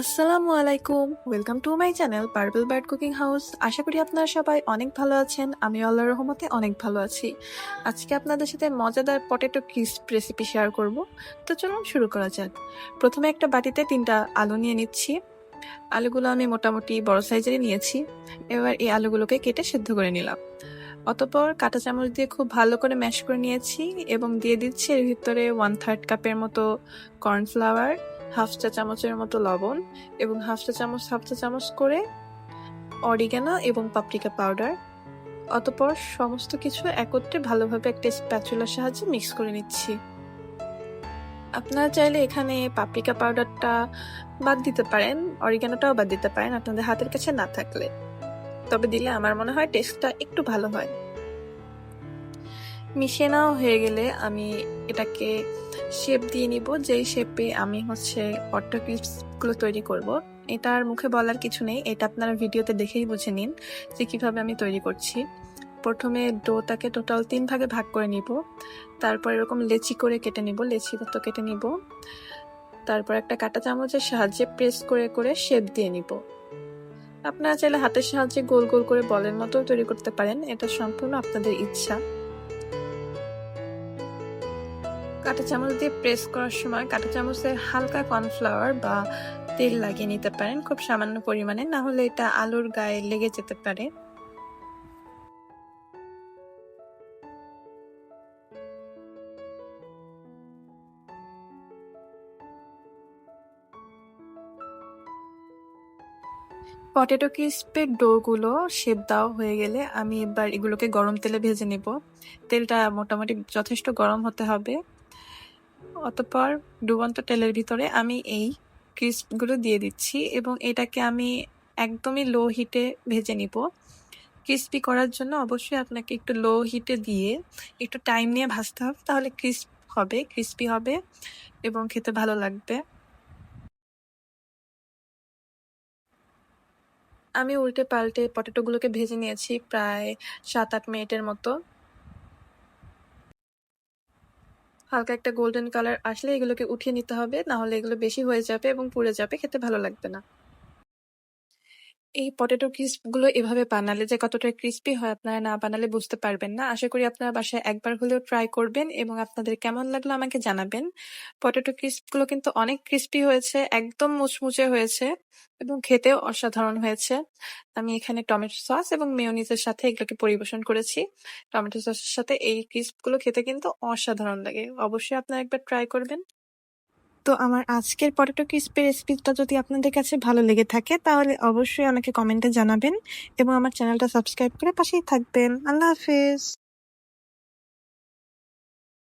আসসালামু আলাইকুম welcome to my channel purple bird cooking house আশা করি আপনারা সবাই অনেক ভালো আছেন। আমি আল্লাহর রহমতে অনেক ভালো আছি। আজকে আপনাদের সাথে মজাদার পটেটো ক্রিস্প রেসিপি শেয়ার করব। তো চলুন শুরু করা যাক। প্রথমে একটা বাটিতে তিনটা আলু নিয়ে নিচ্ছি। আলুগুলো আমি মোটামুটি বড় সাইজেরই নিয়েছি। এবার এই আলুগুলোকে কেটে সিদ্ধ করে নিলাম। অতপর কাঁটা চামচ দিয়ে খুব ভালো করে ম্যাশ করে নিয়েছি এবং দিয়ে দিচ্ছি এর ভিতরে ওয়ান থার্ড কাপের মতো কর্নফ্লাওয়ার হাফ চা চামচের মতো লবণ এবং হাফ চা চামচ, হাফ চা চামচ করে অরিগানো এবং পাপরিকা পাউডার। অতপর সমস্ত কিছু একত্রে ভালোভাবে একটা স্প্যাচুলার সাহায্যে মিক্স করে নিচ্ছি। আপনারা চাইলে এখানে পাপরিকা পাউডারটা বাদ দিতে পারেন, অরিগানোটাও বাদ দিতে পারেন, আপনাদের হাতের কাছে না থাকলে। তবে দিলে আমার মনে হয় টেস্টটা একটু ভালো হয়। মিশিয়ে নেওয়া হয়ে গেলে আমি এটাকে শেপ দিয়ে নিব। যেই শেপে আমি হচ্ছে অট্টো গুলো তৈরি করব, এটার মুখে বলার কিছু নেই। এটা আপনারা ভিডিওতে দেখেই বুঝে নিন যে কীভাবে আমি তৈরি করছি। প্রথমে ডোটাকে টোটাল তিন ভাগে ভাগ করে নিব। তারপর এরকম লেচি করে কেটে নিব, লেচি মতো কেটে নিব। তারপর একটা কাঁটা চামচের সাহায্যে প্রেস করে করে শেপ দিয়ে নিব। আপনারা চাইলে হাতের সাহায্যে গোল গোল করে বলের মতো তৈরি করতে পারেন। এটা সম্পূর্ণ আপনাদের ইচ্ছা। কাঁটা চামচ দিয়ে প্রেস করার সময় কাঁটা চামচে হালকা কর্নফ্লাওয়ার বা তেল লাগিয়ে নিতে পারেন, খুব সামান্য পরিমাণে। না হলে এটা আলুর গায়ে লেগে যেতে পারে। পটেটো ক্রিস্পের ডোগুলো শেপ দেওয়া হয়ে গেলে আমি এবার এগুলোকে গরম তেলে ভেজে নেব। তেলটা মোটামুটি যথেষ্ট গরম হতে হবে। অতপর ডুবন্ত তেলের ভিতরে আমি এই ক্রিস্পগুলো দিয়ে দিচ্ছি এবং এটাকে আমি একদমই লো হিটে ভেজে নিব। ক্রিস্পি করার জন্য অবশ্যই আপনাকে একটু লো হিটে দিয়ে একটু টাইম নিয়ে ভাজতে হবে, তাহলে ক্রিস্প হবে, ক্রিস্পি হবে এবং খেতে ভালো লাগবে। আমি উল্টে পাল্টে পটেটোগুলোকে ভেজে নিয়েছি প্রায় সাত আট মিনিটের মতো। হালকা একটা গোল্ডেন কালার আসলে এগুলোকে উঠিয়ে নিতে হবে না হলে এগুলো বেশি হয়ে যাবে এবং পুড়ে যাবে, খেতে ভালো লাগবে না। এই পটেটো ক্রিস্পগুলো এভাবে বানালে যে কতটা ক্রিস্পি হয় আপনারা না বানালে বুঝতে পারবেন না। আশা করি আপনারা বাসায় একবার হলেও ট্রাই করবেন এবং আপনাদের কেমন লাগল আমাকে জানাবেন। পটেটো ক্রিস্পগুলো কিন্তু অনেক ক্রিস্পি হয়েছে, একদম মুচমুচে হয়েছে এবং খেতেও অসাধারণ হয়েছে। আমি এখানে টমেটো সস এবং মেয়োনিজের সাথে এগুলোকে পরিবেশন করেছি। টমেটো সসের সাথে এই ক্রিস্পগুলো খেতে কিন্তু অসাধারণ লাগে। অবশ্যই আপনারা একবার ট্রাই করবেন। তো আমার আজকের পটেটো ক্রিস্পের রেসিপিটা যদি আপনাদের কাছে ভালো লেগে থাকে, তাহলে অবশ্যই আমাকে কমেন্টে জানাবেন এবং আমার চ্যানেলটা সাবস্ক্রাইব করে পাশেই থাকবেন। আল্লাহ হাফেজ।